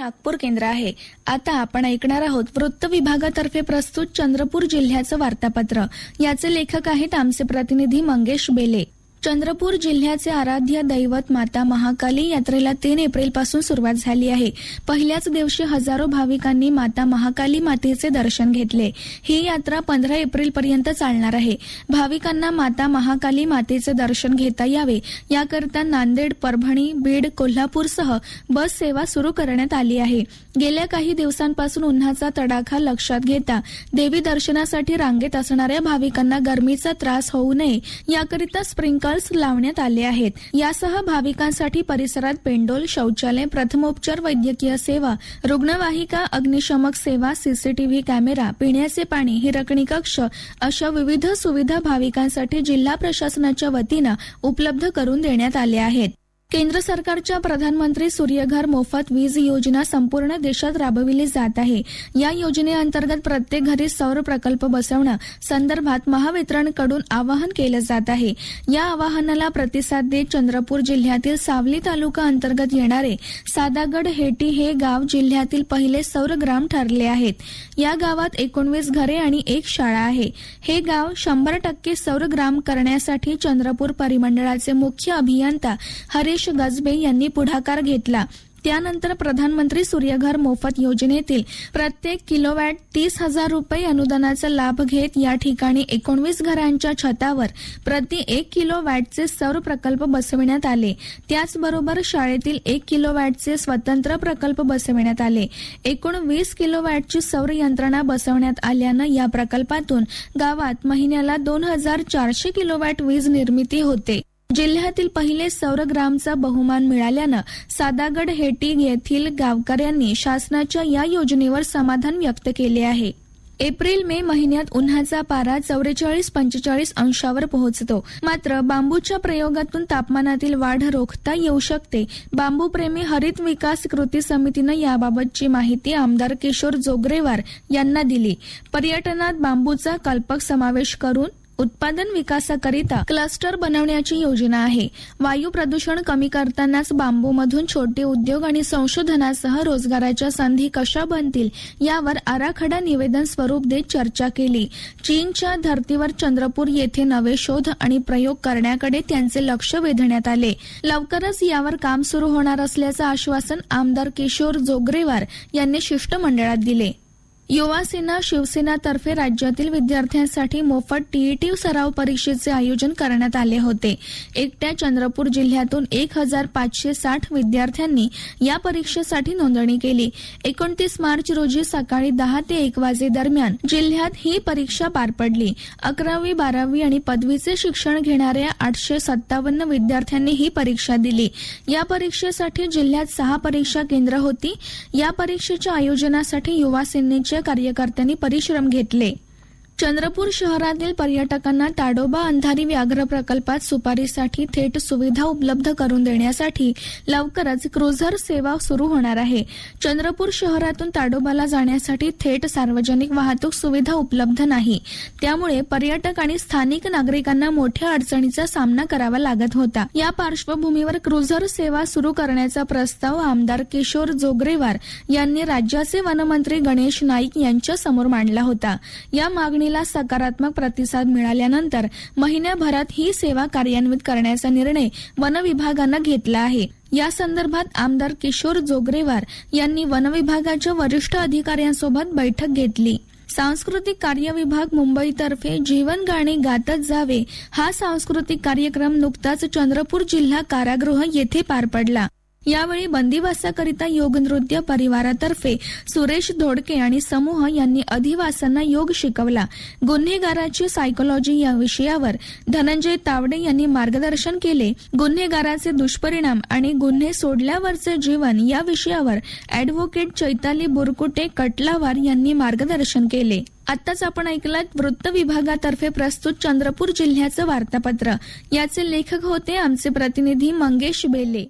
नागपूर केंद्र आहे. आता आपण ऐकणार आहोत वृत्त विभागातर्फे प्रस्तुत चंद्रपूर जिल्ह्याचं वार्तापत्र. याचे लेखक आहेत आमचे प्रतिनिधी मंगेश बेले. चंद्रपूर जिल्ह्याचे आराध्य दैवत माता महाकाली यात्रेला तीन एप्रिलपासून सुरुवात झाली आहे. पहिल्याच दिवशी हजारो भाविकांनी माता महाकाली मातेचे दर्शन घेतले. ही यात्रा पंधरा एप्रिल पर्यंत चालणार आहे. भाविकांना माता महाकाली मातेचे दर्शन घेता यावे. याकरता नांदेड परभणी बीड कोल्हापूरसह बस सेवा सुरू करण्यात आली आहे. गेल्या काही दिवसांपासून उन्हाचा तडाखा लक्षात घेता देवी दर्शनासाठी रांगेत असणाऱ्या भाविकांना गरमीचा त्रास होऊ नये. याकरिता स्प्रिंकल्स लावण्यात आले आहेत. यासह भाविकांसाठी परिसरात पेंडोल शौचालय प्रथमोपचार वैद्यकीय सेवा रुग्णवाहिका अग्निशमक सेवा सीसीटीव्ही कॅमेरा पिण्याचे पाणी हिरकणी कक्ष अशा विविध सुविधा भाविकांसाठी जिल्हा प्रशासनाच्या वतीनं उपलब्ध करून देण्यात आल्या आहेत. केंद्र सरकारच्या प्रधानमंत्री सूर्यघर मोफत वीज योजना संपूर्ण देशात राबविली जात आहे. या योजनेअंतर्गत प्रत्येक घरी सौर प्रकल्प बसवणं संदर्भात महावितरणकडून आवाहन केलं जात आहे. या आवाहनाला प्रतिसाद देत चंद्रपूर जिल्ह्यातील सावली तालुका अंतर्गत येणारे सादागड हेटी हे गाव जिल्ह्यातील पहिले सौरग्राम ठरले आहेत. या गावात एकोणवीस घरे आणि एक शाळा आहे. हे गाव शंभर टक्के सौरग्राम करण्यासाठी चंद्रपूर परिमंडळाचे मुख्य अभियंता हरीश गजबे यांनी पुढाकार घेतला. त्यानंतर प्रधानमंत्री सूर्यघर मोफत योजनेतील प्रत्येक किलोवॅट तीस हजार रुपये अनुदानाचा लाभ घेत या ठिकाणी एकोणवीस घरांच्या छतावर प्रति एक किलो वॅटचे सौर प्रकल्प बसविण्यात आले. त्याचबरोबर शाळेतील एक किलो वॅटचे स्वतंत्र प्रकल्प बसविण्यात आले. एकूण वीस किलो वॅटची सौर यंत्रणा बसवण्यात आल्यानं या प्रकल्पातून गावात महिन्याला दोन हजार चारशे किलोवॅट वीज निर्मिती होते. जिल्ह्यातील पहिले सौर ग्रामचा बहुमान मिळाल्यानं सादागड हेटी येथील गावकऱ्यांनी शासनाच्या या योजनेवर समाधान व्यक्त केले आहे. एप्रिल मे महिन्यात उन्हाचा पारा चौवेचाळीस पंचेचाळीस अंशावर पोहोचतो. मात्र बांबूच्या प्रयोगातून तापमानातील वाढ रोखता येऊ शकते. बांबूप्रेमी हरित विकास कृती समितीनं याबाबतची माहिती आमदार किशोर जोगरेवार यांना दिली. पर्यटनात बांबूचा कल्पक समावेश करून उत्पादन विकासाकरिता क्लस्टर बनवण्याची योजना आहे. वायू प्रदूषण कमी करतानाच बांबूमधून छोटे उद्योग आणि संशोधनासह रोजगाराच्या संधी कशा बनतील यावर आराखडा निवेदन स्वरूप देत चर्चा केली. चीनच्या धर्तीवर चंद्रपूर येथे नवे शोध आणि प्रयोग करण्याकडे त्यांचे लक्ष वेधण्यात आले. लवकरच यावर काम सुरू होणार असल्याचं आश्वासन आमदार किशोर जोगरेवार यांनी शिष्टमंडळात दिले. युवा सेना शिवसेनातर्फे राज्यातील विद्यार्थ्यांसाठी मोफत टीईटी सराव परीक्षेचे आयोजन करण्यात आले होते. एकट्या चंद्रपूर जिल्ह्यातून एक हजार पाचशे साठ विद्यार्थ्यांनी या परीक्षेसाठी नोंदणी केली. एकोणतीस मार्च रोजी सकाळी दहा ते एक वाजेदरम्यान जिल्ह्यात ही परीक्षा पार पडली. अकरावी बारावी आणि पदवीचे शिक्षण घेणाऱ्या आठशे सत्तावन्न विद्यार्थ्यांनी ही परीक्षा दिली. या परीक्षेसाठी जिल्ह्यात सहा परीक्षा केंद्र होती. या परीक्षेच्या आयोजनासाठी युवा सेनेचे कार्यकर्त्यांनी परिश्रम घेतले. चंद्रपूर शहरातील पर्यटकांना ताडोबा अंधारी व्याघ्र प्रकल्पात सुपारीसाठी थेट सुविधा उपलब्ध करून देण्यासाठी लवकरच क्रुझर सेवा सुरू होणार आहे. चंद्रपूर शहरातून ताडोबाला जाण्यासाठी थेट सार्वजनिक वाहतूक सुविधा उपलब्ध नाही. त्यामुळे पर्यटक आणि स्थानिक नागरिकांना मोठ्या अडचणीचा सामना करावा लागत होता. या पार्श्वभूमीवर क्रुझर सेवा सुरू करण्याचा प्रस्ताव आमदार किशोर जोगरेवार यांनी राज्याचे वनमंत्री गणेश नाईक यांच्या समोर मांडला होता. या मागणी मागणीला सकारात्मक प्रतिसाद मिळाल्यानंतर महिन्याभरात ही सेवा कार्यान्वित करण्याचा निर्णय वन विभागानं घेतला आहे. या संदर्भात आमदार किशोर जोगरेवार यांनी वन विभागाच्या वरिष्ठ अधिकाऱ्यांसोबत बैठक घेतली. सांस्कृतिक कार्य विभाग मुंबईतर्फे जीवन गाणे गातच जावे हा सांस्कृतिक कार्यक्रम नुकताच चंद्रपूर जिल्हा कारागृह येथे पार पडला. यावेळी बंदिवासाकरिता योग नृत्य परिवारातर्फे सुरेश धोडके आणि समूह यांनी अधिवासांना योग शिकवला. गुन्हेगाराची सायकोलॉजी या विषयावर धनंजय तावडे यांनी मार्गदर्शन केले. गुन्हेगाराचे दुष्परिणाम आणि गुन्हे सोडल्यावरचे जीवन या विषयावर अॅडव्होकेट चैताली बुरकुटे कटलावार यांनी मार्गदर्शन केले. आताच आपण ऐकलात वृत्त विभागातर्फे प्रस्तुत चंद्रपूर जिल्ह्याचं वार्तापत्र. याचे लेखक होते आमचे प्रतिनिधी मंगेश बेले.